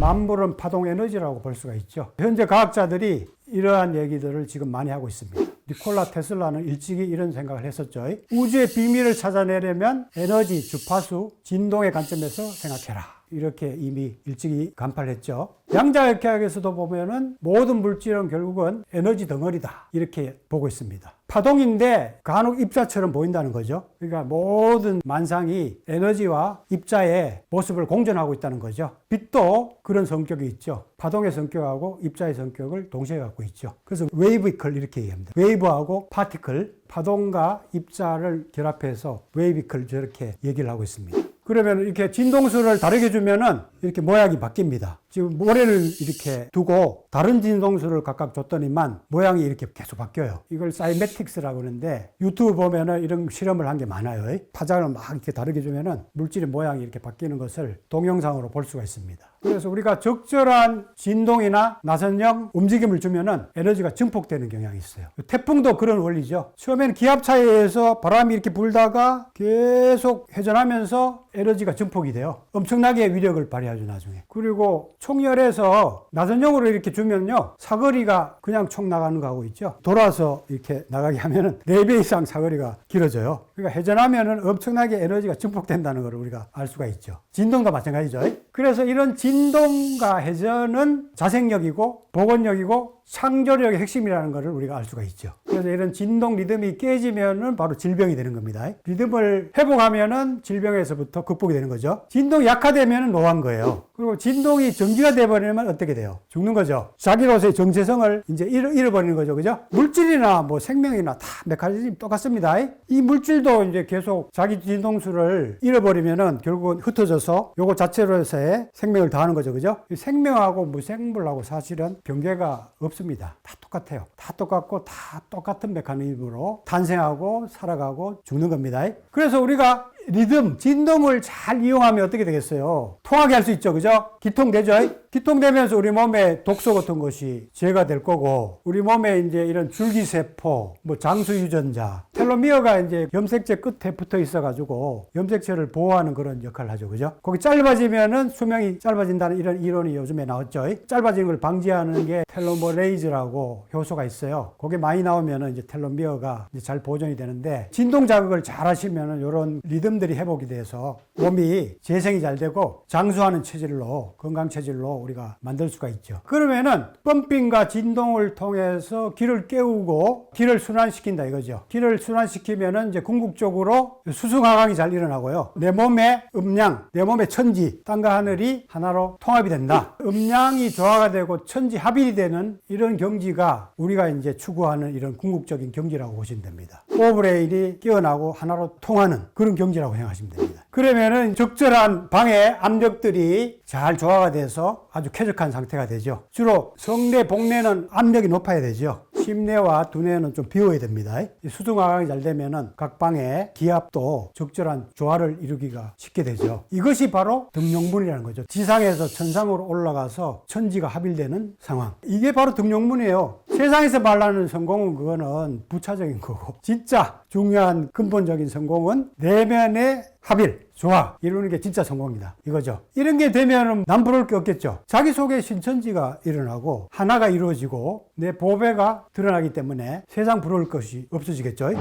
만물은 파동 에너지라고 볼 수가 있죠. 현재 과학자들이 이러한 얘기들을 지금 많이 하고 있습니다. 니콜라 테슬라는 일찍이 이런 생각을 했었죠. 우주의 비밀을 찾아내려면 에너지, 주파수, 진동의 관점에서 생각해라. 이렇게 이미 일찍이 간파를 했죠. 양자역학에서도 보면은 모든 물질은 결국은 에너지 덩어리다. 이렇게 보고 있습니다. 파동인데 간혹 입자처럼 보인다는 거죠. 그러니까 모든 만상이 에너지와 입자의 모습을 공존하고 있다는 거죠. 빛도 그런 성격이 있죠. 파동의 성격하고 입자의 성격을 동시에 갖고 있죠. 그래서 웨이브이클 이렇게 얘기합니다. 웨이브하고 파티클, 파동과 입자를 결합해서 웨이비클 저렇게 얘기를 하고 있습니다. 그러면 이렇게 진동수를 다르게 주면은 이렇게 모양이 바뀝니다. 지금 모래를 이렇게 두고 다른 진동수를 각각 줬더니만 모양이 이렇게 계속 바뀌어요. 이걸 사이메틱스라고 하는데 유튜브 보면은 이런 실험을 한 게 많아요. 파장을 막 이렇게 다르게 주면은 물질의 모양이 이렇게 바뀌는 것을 동영상으로 볼 수가 있습니다. 그래서 우리가 적절한 진동이나 나선형 움직임을 주면은 에너지가 증폭되는 경향이 있어요. 태풍도 그런 원리죠. 처음에는 기압 차이에 의해서 바람이 이렇게 불다가 계속 회전하면서 에너지가 증폭이 돼요. 엄청나게 위력을 발휘하죠, 나중에. 그리고 총열에서 나선형으로 이렇게 주면요. 사거리가 그냥 총 나가는 거 하고 있죠. 돌아서 이렇게 나가게 하면은 4배 이상 사거리가 길어져요. 그러니까 회전하면은 엄청나게 에너지가 증폭된다는 걸 우리가 알 수가 있죠. 진동도 마찬가지죠. 그래서 이런 진동과 회전은 자생력이고 복원력이고 창조력의 핵심이라는 것을 우리가 알 수가 있죠. 그래서 이런 진동 리듬이 깨지면은 바로 질병이 되는 겁니다. 리듬을 회복하면은 질병에서부터 극복이 되는 거죠. 진동이 약화되면은 노한 거예요. 그리고 진동이 정지가 돼버리면 어떻게 돼요? 죽는 거죠. 자기로서의 정체성을 이제 잃어, 잃어버리는 거죠. 그죠? 물질이나 뭐 생명이나 다 메커니즘이 똑같습니다. 이 물질도 이제 계속 자기 진동수를 잃어버리면은 결국은 흩어져서 요거 자체로서의 생명을 다하는 거죠. 그죠? 이 생명하고 무생물하고 사실은 경계가 없습니다. 다 똑같아요. 다 똑같고 다 똑같은 메커니즘으로 탄생하고 살아가고 죽는 겁니다. 그래서 우리가 리듬, 진동을 잘 이용하면 어떻게 되겠어요? 통하게 할 수 있죠. 그죠? 기통되죠? 기통되면서 우리 몸에 독소 같은 것이 제거될 거고, 우리 몸에 이제 이런 줄기세포, 뭐 장수유전자, 텔로미어가 이제 염색체 끝에 붙어 있어가지고 염색체를 보호하는 그런 역할을 하죠. 그죠? 거기 짧아지면은 수명이 짧아진다는 이런 이론이 요즘에 나왔죠. 짧아지는 걸 방지하는 게 텔로머레이즈라고 효소가 있어요. 거기 많이 나오면은 이제 텔로미어가 이제 잘 보존이 되는데 진동 자극을 잘 하시면은 이런 리듬들이 회복이 돼서 몸이 재생이 잘 되고 장수하는 체질로 건강 체질로 우리가 만들 수가 있죠. 그러면은 펌핑과 진동을 통해서 기를 깨우고 기를 순환시킨다 이거죠. 기를 순환시키면은 이제 궁극적으로 수승하강이 잘 일어나고요. 내 몸의 음량, 내 몸의 천지, 땅과 하늘이 하나로 통합이 된다. 음량이 조화가 되고 천지 합일이 되는 이런 경지가 우리가 이제 추구하는 이런 궁극적인 경지라고 보시면 됩니다. 오브레인이 깨어나고 하나로 통하는 그런 경지라고 생각하시면 됩니다. 그러면은 적절한 방해 압력들이 잘 조화가 돼서 아주 쾌적한 상태가 되죠. 주로 성내, 복내는 압력이 높아야 되죠. 심내와 두뇌는 좀 비워야 됩니다. 수중하강이 잘 되면은 각 방의 기압도 적절한 조화를 이루기가 쉽게 되죠. 이것이 바로 등용문이라는 거죠. 지상에서 천상으로 올라가서 천지가 합일되는 상황. 이게 바로 등용문이에요. 세상에서 말하는 성공은 그거는 부차적인 거고 진짜 중요한 근본적인 성공은 내면의 합일, 조화 이루는 게 진짜 성공이다 이거죠. 이런 게 되면 남부러울 게 없겠죠. 자기 속에 신천지가 일어나고 하나가 이루어지고 내 보배가 드러나기 때문에 세상 부러울 것이 없어지겠죠.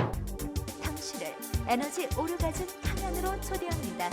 당신을 에너지 오르가즘 탕연으로 초대합니다.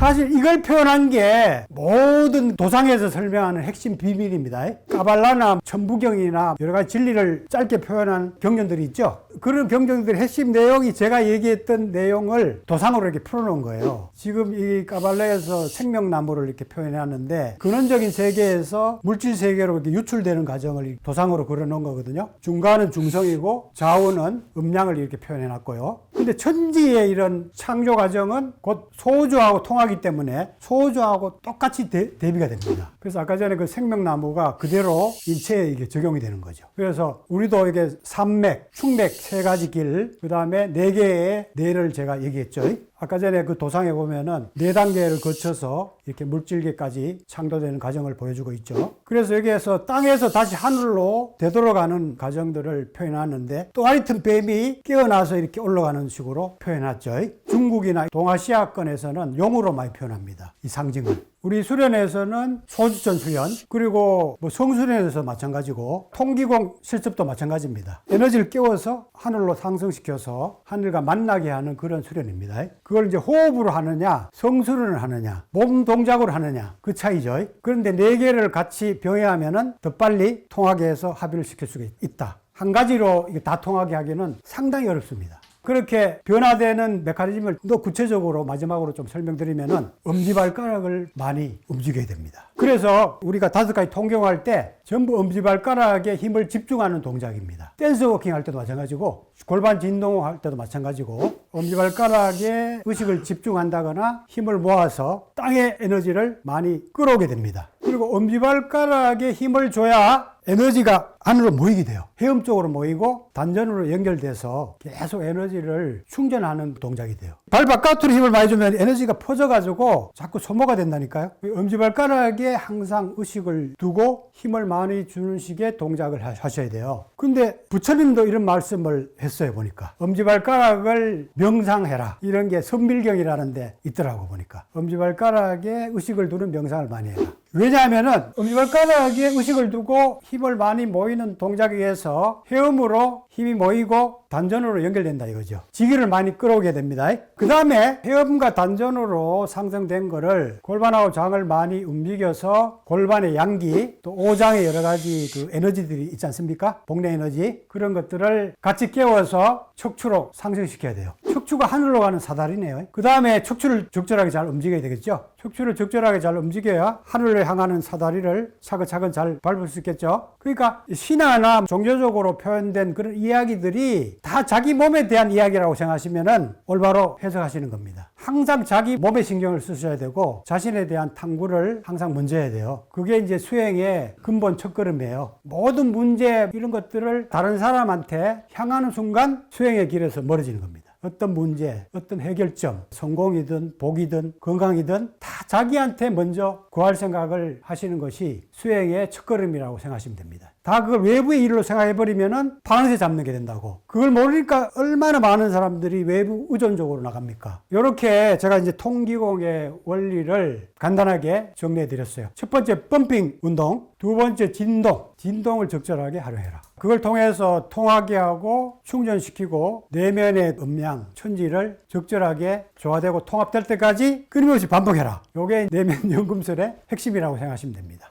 사실 이걸 표현한 게 모든 도상에서 설명하는 핵심 비밀입니다. 까발라나 천부경이나 여러 가지 진리를 짧게 표현한 경전들이 있죠. 그런 경전들의 핵심 내용이 제가 얘기했던 내용을 도상으로 이렇게 풀어놓은 거예요. 지금 이 까발라에서 생명나무를 이렇게 표현해놨는데 근원적인 세계에서 물질 세계로 이렇게 유출되는 과정을 도상으로 그려놓은 거거든요. 중간은 중성이고 좌우는 음량을 이렇게 표현해놨고요. 근데 천지의 이런 창조 과정은 곧 소주하고 통하기 때문에 소주하고 똑같이 대, 비가 됩니다. 그래서 아까 전에 그 생명나무가 그대로 인체에 이게 적용이 되는 거죠. 그래서 우리도 이게 산맥, 충맥 세 가지 길, 그 다음에 네 개의 뇌를 제가 얘기했죠. 아까 전에 그 도상에 보면은 네 단계를 거쳐서 이렇게 물질계까지 창조되는 과정을 보여주고 있죠. 그래서 여기에서 땅에서 다시 하늘로 되돌아가는 과정들을 표현하는데 또 하여튼 뱀이 깨어나서 이렇게 올라가는 식으로 표현했죠. 중국이나 동아시아권에서는 용으로 많이 표현합니다. 이 상징을. 우리 수련회에서는 소주전 수련 그리고 뭐 성수련에서 마찬가지고 통기공 실습도 마찬가지입니다. 에너지를 깨워서 하늘로 상승시켜서 하늘과 만나게 하는 그런 수련입니다. 그걸 이제 호흡으로 하느냐 성수련을 하느냐 몸 동작으로 하느냐 그 차이죠. 그런데 네 개를 같이 병행하면은 더 빨리 통하게 해서 합의를 시킬 수가 있다. 한 가지로 다 통하게 하기는 상당히 어렵습니다. 그렇게 변화되는 메커니즘을 더 구체적으로 마지막으로 좀 설명드리면은 엄지발가락을 많이 움직여야 됩니다. 그래서 우리가 다섯 가지 통경할 때 전부 엄지발가락에 힘을 집중하는 동작입니다. 댄스 워킹 할 때도 마찬가지고 골반 진동 할 때도 마찬가지고 엄지발가락에 의식을 집중한다거나 힘을 모아서 땅의 에너지를 많이 끌어오게 됩니다. 그리고 엄지발가락에 힘을 줘야 에너지가 안으로 모이게 돼요. 헤엄 쪽으로 모이고 단전으로 연결돼서 계속 에너지를 충전하는 동작이 돼요. 발 바깥으로 힘을 많이 주면 에너지가 퍼져가지고 자꾸 소모가 된다니까요. 엄지발가락에 항상 의식을 두고 힘을 많이 주는 식의 동작을 하- 하셔야 돼요. 근데 부처님도 이런 말씀을 했어요, 보니까. 엄지발가락을 명상해라. 이런 게 선밀경이라는 데 있더라고, 보니까. 엄지발가락에 의식을 두는 명상을 많이 해라. 왜냐하면은 엄지발가락에 의식을 두고 힘을 많이 모이는 동작에 의해서 헤엄으로 힘이 모이고 단전으로 연결된다 이거죠. 지기를 많이 끌어오게 됩니다. 그 다음에 헤엄과 단전으로 상승된 거를 골반하고 장을 많이 움직여서 골반의 양기 또 오장의 여러 가지 그 에너지들이 있지 않습니까? 복내 에너지 그런 것들을 같이 깨워서 척추로 상승시켜야 돼요. 척추가 하늘로 가는 사다리네요. 그 다음에 척추를 적절하게 잘 움직여야 되겠죠. 척추를 적절하게 잘 움직여야 하늘로 향하는 사다리를 차근차근 잘 밟을 수 있겠죠. 그러니까 신화나 종교적으로 표현된 그런 이야기들이 다 자기 몸에 대한 이야기라고 생각하시면은 올바로 해석하시는 겁니다. 항상 자기 몸에 신경을 쓰셔야 되고 자신에 대한 탐구를 항상 먼저 해야 돼요. 그게 이제 수행의 근본 첫걸음이에요. 모든 문제 이런 것들을 다른 사람한테 향하는 순간 수행의 길에서 멀어지는 겁니다. 어떤 문제, 어떤 해결점, 성공이든 복이든 건강이든 다 자기한테 먼저 구할 생각을 하시는 것이 수행의 첫걸음이라고 생각하시면 됩니다. 다 그걸 외부의 일로 생각해버리면은 방아쇠 잡는 게 된다고. 그걸 모르니까 얼마나 많은 사람들이 외부 의존적으로 나갑니까? 이렇게 제가 이제 통기공의 원리를 간단하게 정리해 드렸어요. 첫 번째 펌핑 운동, 두 번째 진동, 진동을 적절하게 활용해라. 그걸 통해서 통하게 하고 충전시키고 내면의 음량, 천지를 적절하게 조화되고 통합될 때까지 끊임없이 반복해라. 요게 내면 연금술의 핵심이라고 생각하시면 됩니다.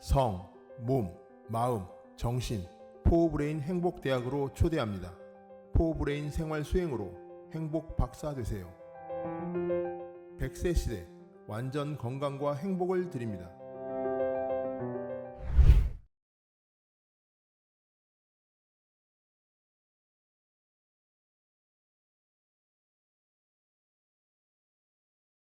성, 몸, 마음, 정신, 포브레인 행복대학으로 초대합니다. 포브레인 생활 수행으로 행복 박사 되세요. 100세 시대 완전 건강과 행복을 드립니다.